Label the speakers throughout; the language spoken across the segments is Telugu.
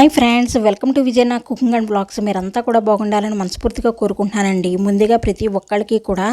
Speaker 1: Hi friends welcome to Vijay నా కుకింగ్ అండ్ బ్లాగ్స్. మీరంతా కూడా బాగుండాలని మనస్ఫూర్తిగా కోరుకుంటున్నానండి. ముందుగా ప్రతి ఒక్కరికి కూడా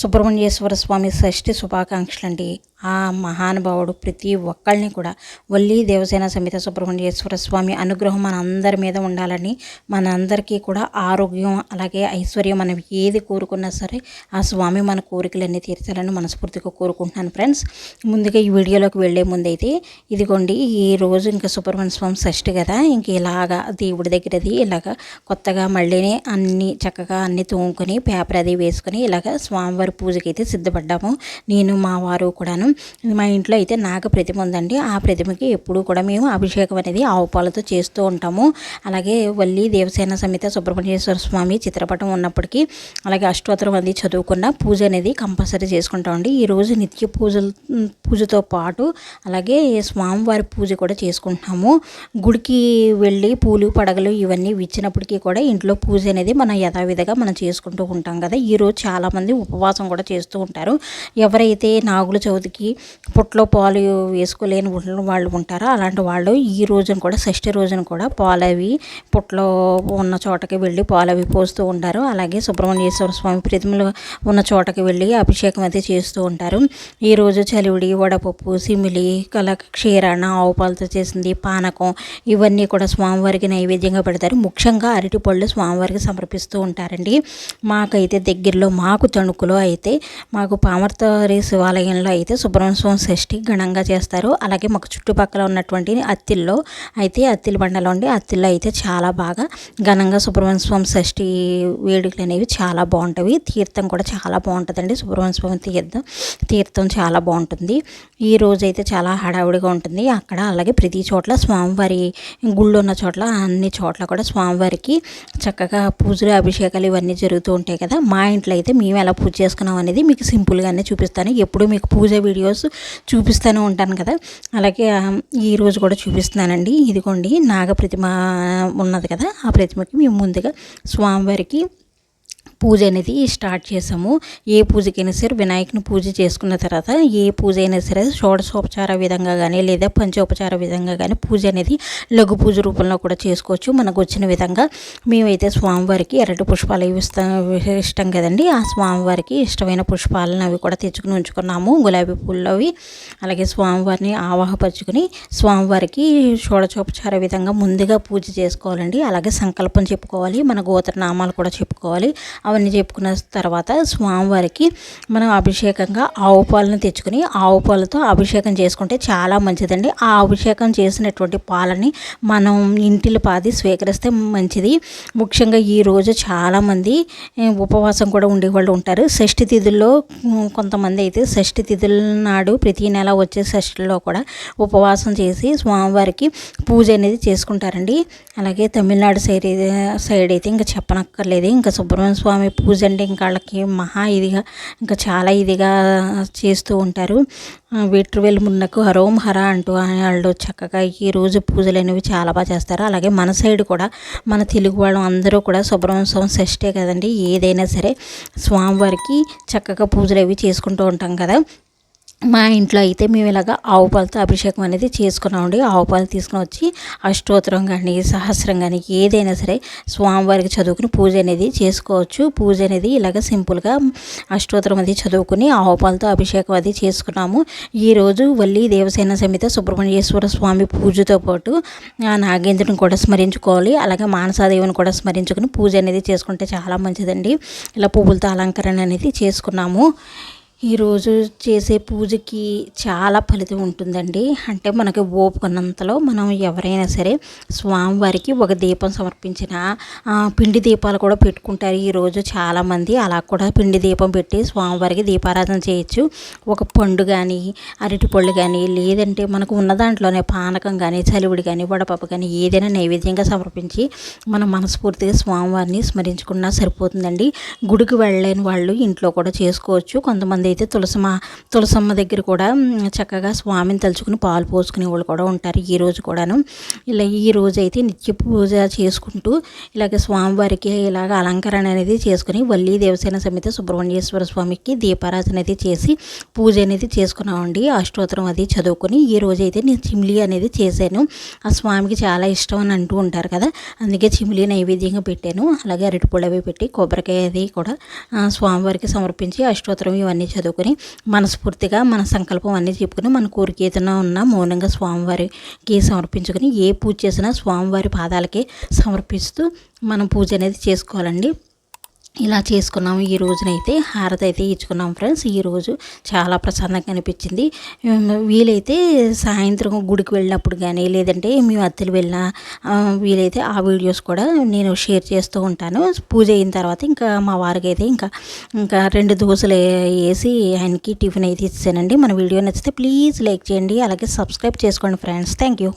Speaker 1: సుబ్రహ్మణ్యేశ్వర స్వామి షష్ఠి శుభాకాంక్షలు అండి ఆ మహానుభావుడు ప్రతి ఒక్కళ్ళని కూడా వల్లి దేవసేన సమేత సుబ్రహ్మణ్యేశ్వర స్వామి అనుగ్రహం మన అందరి మీద ఉండాలని మన అందరికీ కూడా ఆరోగ్యం అలాగే ఐశ్వర్యం మనం ఏది కోరుకున్నా సరే ఆ స్వామి మన కోరికలన్నీ తీర్చాలని మనస్ఫూర్తిగా కోరుకుంటున్నాను ఫ్రెండ్స్. ముందుగా ఈ వీడియోలోకి వెళ్ళే ముందైతే ఇదిగోండి ఈ రోజు ఇంకా సుబ్రహ్మణ్య స్వామి షష్ఠి కదా ఇంక ఇలాగా దేవుడి దగ్గరది ఇలాగ కొత్తగా మళ్ళీనే అన్ని చక్కగా అన్ని తోముకొని పేపర్ అది వేసుకొని ఇలాగ స్వామివారి పూజకి అయితే సిద్ధపడ్డాము. నేను మా వారు కూడాను మా ఇంట్లో అయితే నాగ ప్రతిమ ఉందండి. ఆ ప్రతిమకి ఎప్పుడూ కూడా మేము అభిషేకం అనేది ఆవు పాలతో చేస్తూ ఉంటాము. అలాగే వల్లి దేవసేన సమేత సుబ్రహ్మణ్యేశ్వర స్వామి చిత్రపటం ఉన్నప్పటికీ అలాగే అష్టోత్తరం అది చదువుకున్న పూజ అనేది కంపల్సరీ చేసుకుంటామండి ఈరోజు నిత్య పూజలు పూజతో పాటు అలాగే స్వామివారి పూజ కూడా చేసుకుంటున్నాము. గుడికి వెళ్ళి పూలు పడగలు ఇవన్నీ ఇచ్చినప్పటికీ కూడా ఇంట్లో పూజ అనేది మనం యథావిధిగా మనం చేసుకుంటూ ఉంటాం కదా. ఈరోజు చాలామంది ఉపవాసం కూడా చేస్తూ ఉంటారు. ఎవరైతే నాగుల చవితికి పుట్లో పాలు వేసుకోలేని వాళ్ళు ఉంటారో? అలాంటి వాళ్ళు ఈ రోజున కూడా షష్ఠి రోజున కూడా పాలు అవి పుట్లో ఉన్న చోటకి వెళ్ళి పాలు అవి పోస్తూ ఉంటారు. అలాగే సుబ్రహ్మణ్యేశ్వర స్వామి ప్రతిమలు ఉన్న చోటకి వెళ్ళి అభిషేకం అయితే చేస్తూ ఉంటారు. ఈరోజు చలివిడి వడపప్పు సిమిలి కల క్షీరాణ ఆవు పాలతో చేసింది పానకం ఇవన్నీ కూడా స్వామివారికి నైవేద్యంగా పెడతారు. ముఖ్యంగా అరటి పళ్ళు స్వామివారికి సమర్పిస్తూ ఉంటారండి. మాకైతే దగ్గరలో మాకు తణుకులో అయితే మాకు పామర్తారి శివాలయంలో అయితే సుబ్రహ్మణ్య స్వామి షష్ఠి ఘనంగా చేస్తారు. అలాగే మాకు చుట్టుపక్కల ఉన్నటువంటి అత్తిల్లో అయితే అత్తిల బండలో ఉండి అత్తిల్లో అయితే చాలా బాగా ఘనంగా సుబ్రహ్మణ్య స్వామి షష్ఠి వేడుకలు అనేవి చాలా బాగుంటాయి తీర్థం కూడా చాలా బాగుంటుందండి. సుబ్రహ్మణ్య స్వామి తీర్థం తీర్థం చాలా బాగుంటుంది. ఈ రోజు అయితే చాలా హడావుడిగా ఉంటుంది. అక్కడ అలాగే ప్రతి చోట్ల స్వామివారి గుళ్ళు ఉన్న చోట్ల అన్ని చోట్ల కూడా స్వామివారికి చక్కగా పూజలు అభిషేకాలు ఇవన్నీ జరుగుతూ ఉంటాయి కదా. మా ఇంట్లో అయితే మేము ఎలా పూజ చేసుకున్నాం అనేది మీకు సింపుల్గానే చూపిస్తాను. ఎప్పుడు మీకు పూజ వీడియోస్ చూపిస్తూనే ఉంటాను కదా. అలాగే ఈ రోజు కూడా చూపిస్తున్నానండి. ఇదిగోండి నాగ ప్రతిమ ఉన్నది కదా. ఆ ప్రతిమకి మేము ముందుగా స్వామివారికి పూజ అనేది స్టార్ట్ చేసాము ఏ పూజకైనా సరే వినాయకుని పూజ చేసుకున్న తర్వాత ఏ పూజ అయినా సరే షోడశోపచార విధంగా కానీ లేదా పంచోపచార విధంగా కానీ పూజ అనేది లఘు పూజ రూపంలో కూడా చేసుకోవచ్చు. మనకు వచ్చిన విధంగా మేమైతే స్వామివారికి ఎరటి పుష్పాలు ఇస్తాం ఇష్టం కదండి. ఆ స్వామివారికి ఇష్టమైన పుష్పాలను అవి కూడా తెచ్చుకుని ఉంచుకున్నాము. గులాబీ పూలు అవి అలాగే స్వామివారిని ఆవాహపరుచుకుని స్వామివారికి షోడచోపచార విధంగా ముందుగా పూజ చేసుకోవాలండి. అలాగే సంకల్పం చెప్పుకోవాలి. మన గోత్ర నామాలు కూడా చెప్పుకోవాలి. అవన్నీ చెప్పుకున్న తర్వాత స్వామివారికి మనం అభిషేకంగా ఆవు పాలను తెచ్చుకుని ఆవు పాలతో అభిషేకం చేసుకుంటే చాలా మంచిదండి. ఆ అభిషేకం చేసినటువంటి పాలని మనం ఇంటిలో పాది స్వీకరిస్తే మంచిది. ముఖ్యంగా ఈరోజు చాలామంది ఉపవాసం కూడా ఉండేవాళ్ళు ఉంటారు. షష్ఠి తిథుల్లో కొంతమంది అయితే షష్ఠి తిథుల నాడు ప్రతి నెల వచ్చే షష్ఠిలో కూడా ఉపవాసం చేసి స్వామివారికి పూజ అనేది చేసుకుంటారండి. అలాగే తమిళనాడు సైడ్ సైడ్ అయితే ఇంకా చెప్పనక్కర్లేదు. ఇంకా సుబ్రహ్మణ్య స్వామి స్వామి పూజ అంటే ఇంకా వాళ్ళకి మహా ఇదిగా ఇంకా చాలా ఇదిగా చేస్తూ ఉంటారు. వెట్రువేలు మున్నకు హరోం హర అంటూ వాళ్ళు చక్కగా ఈ రోజు పూజలు అనేవి చాలా బాగా చేస్తారు. అలాగే మన సైడ్ కూడా మన తెలుగు వాళ్ళు అందరూ కూడా సుబ్రహ్మణ్య స్వామి షష్ఠే కదండి. ఏదైనా సరే స్వామివారికి చక్కగా పూజలు అవి చేసుకుంటూ ఉంటాం కదా. మా ఇంట్లో అయితే మేము ఇలాగ ఆవు పాలతో అభిషేకం అనేది చేసుకున్నామండి ఆవు పాలు తీసుకుని వచ్చి అష్టోత్తరం కానీ సహస్రం కానీ ఏదైనా సరే స్వామివారికి చదువుకుని పూజ అనేది చేసుకోవచ్చు. పూజ అనేది ఇలాగ సింపుల్గా అష్టోత్తరం అది చదువుకుని ఆవు పాలతో అభిషేకం అది చేసుకున్నాము. ఈరోజు వల్లి దేవసేన సమేత సుబ్రహ్మణ్యేశ్వర స్వామి పూజతో పాటు నాగేంద్రుని కూడా స్మరించుకోవాలి. అలాగే మానసాదేవిని కూడా స్మరించుకుని పూజ అనేది చేసుకుంటే చాలా మంచిదండి. ఇలా పువ్వులతో అలంకరణ అనేది చేసుకున్నాము. ఈరోజు చేసే పూజకి చాలా ఫలితం ఉంటుందండి. అంటే మనకి ఓపుకున్నంతలో మనం ఎవరైనా సరే స్వామివారికి ఒక దీపం సమర్పించిన పిండి దీపాలు కూడా పెట్టుకుంటారు. ఈరోజు చాలామంది అలా కూడా పిండి దీపం పెట్టి స్వామివారికి దీపారాధన చేయొచ్చు. ఒక పండు కానీ అరటి పళ్ళు కానీ లేదంటే మనకు ఉన్న దాంట్లోనే పానకం కానీ చలివిడి కానీ వడపప్పు కానీ ఏదైనా నైవేద్యంగా సమర్పించి మనం మనస్ఫూర్తిగా స్వామివారిని స్మరించుకున్నా సరిపోతుందండి. గుడికి వెళ్ళలేని వాళ్ళు ఇంట్లో కూడా చేసుకోవచ్చు. కొంతమంది అయితే తులసమ్మ తులసమ్మ దగ్గర కూడా చక్కగా స్వామిని తలుచుకుని పాలు పోసుకునే వాళ్ళు కూడా ఉంటారు ఈ రోజు కూడాను. ఇలా ఈ రోజు అయితే నిత్య పూజ చేసుకుంటూ ఇలాగ స్వామివారికి ఇలాగ అలంకరణ అనేది చేసుకుని వల్లి దేవసేన సమేత సుబ్రహ్మణ్యేశ్వర స్వామికి దీపారాధన అనేది చేసి పూజ అనేది చేసుకున్నామండి. అష్టోత్తరం అది చదువుకొని ఈ రోజు అయితే నేను చిమ్లీ అనేది చేశాను. ఆ స్వామికి చాలా ఇష్టం అని అంటూ ఉంటారు కదా అందుకే చిమ్లీ నైవేద్యంగా పెట్టాను. అలాగే అరటిపళ్ళు అవి పెట్టి కొబ్బరికాయ అది కూడా స్వామివారికి సమర్పించి అష్టోత్తరం ఇవన్నీ చదువుకొని మనస్ఫూర్తిగా మన సంకల్పం అన్నీ చెప్పుకొని మన కోరిక ఏదైనా ఉన్నా మౌనంగా స్వామివారికి సమర్పించుకొని ఏ పూజ చేసినా స్వామివారి పాదాలకి సమర్పిస్తూ మనం పూజ అనేది చేసుకోవాలండి. ఇలా చేసుకున్నాం ఈ రోజునైతే హారతి అయితే ఇచ్చుకున్నాం ఫ్రెండ్స్. ఈ రోజు చాలా ప్రశాంతంగా అనిపించింది. వీలైతే సాయంత్రం గుడికి వెళ్ళినప్పుడు కానీ లేదంటే మేము అత్తలు వెళ్ళినా వీలైతే ఆ వీడియోస్ కూడా నేను షేర్ చేస్తూ ఉంటాను. పూజ అయిన తర్వాత ఇంకా మా వారికి అయితే ఇంకా ఇంకా రెండు దోశలు వేసి ఆయనకి టిఫిన్ అయితే ఇచ్చానండి. మన వీడియో నచ్చితే ప్లీజ్ లైక్ చేయండి. అలాగే సబ్స్క్రైబ్ చేసుకోండి ఫ్రెండ్స్. Thank you.